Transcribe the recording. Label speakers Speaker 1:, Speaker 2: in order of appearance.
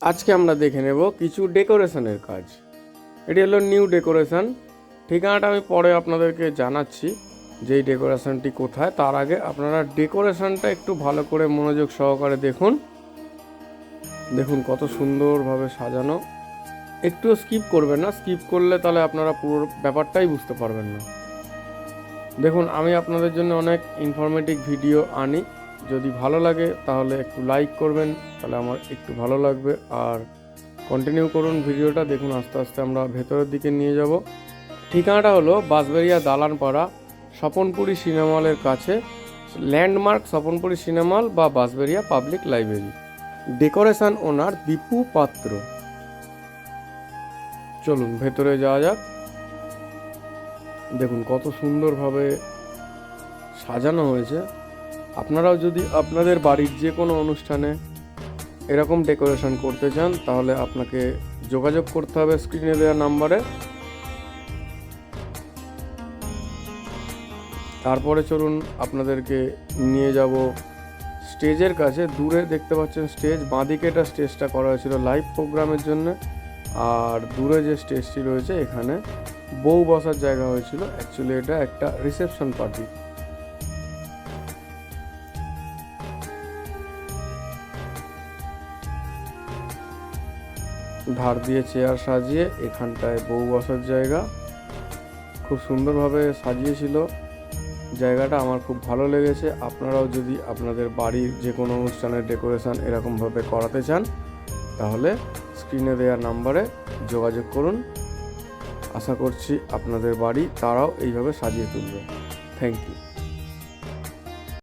Speaker 1: আজকে আমরা দেখে নেব কিছু ডেকোরেশনের কাজ। এটি হলো নিউ ডেকোরেশন। ঠিকানাটা আমি পরে আপনাদেরকে জানাচ্ছি যে এই ডেকোরেশনটি কোথায়। তার আগে আপনারা ডেকোরেশনটা একটু ভালো করে মনোযোগ সহকারে দেখুন। দেখুন কত সুন্দরভাবে সাজানো। একটুও স্কিপ করবেন না। স্কিপ করলে তাহলে আপনারা পুরো ব্যাপারটাই বুঝতে পারবেন না। দেখুন, আমি আপনাদের জন্য অনেক ইনফরমেটিভ ভিডিও আনি। যদি ভালো লাগে, তাহলে একটু লাইক করবেন, তাহলে আমার একটু ভালো লাগবে। আর কন্টিনিউ করুন ভিডিওটা, দেখুন আস্তে আস্তে আমরা ভেতরের দিকে নিয়ে যাব। ঠিকানাটা হলো বাঁশবেরিয়া দালানপাড়া, স্বপনপুরি সিনেমা হলের কাছে ল্যান্ডমার্ক স্বপনপুরি সিনেমাল বা Bansberia public library decoration owner Dipu Patra. চলুন, ভেতরে যাওয়া যাক। দেখুন কত সুন্দরভাবে সাজানো হয়েছে। আপনারাও যদি আপনাদের বাড়ির যে কোনো অনুষ্ঠানে এরকম ডেকোরেশন করতে চান, তাহলে আপনাকে যোগাযোগ করতে হবে স্ক্রিনে দেওয়া নাম্বারে। তারপরে চলুন আপনাদেরকে নিয়ে যাব স্টেজের কাছে। দূরে দেখতে পাচ্ছেন স্টেজ, বাঁদিকে এটা স্টেজটা করা হয়েছিল লাইভ প্রোগ্রামের জন্য। আর দূরে যে স্টেজটি রয়েছে, এখানে বউ বসার জায়গা হয়েছিল। অ্যাকচুয়ালি এটা একটা রিসেপশন পার্টি। ধার দিয়ে চেয়ার সাজিয়ে এখানটায় বউ বসার জায়গা। খুব সুন্দরভাবে সাজিয়েছিল। জায়গাটা আমার খুব ভালো লেগেছে। আপনারাও যদি আপনাদের বাড়ির যে কোনো অনুষ্ঠানের ডেকোরেশন এরকমভাবে করাতে চান, তাহলে স্ক্রিনে দেওয়া নাম্বারে যোগাযোগ করুন। আশা করছি আপনাদের বাড়ি তারাও এইভাবে সাজিয়ে তুলবে। Thank you.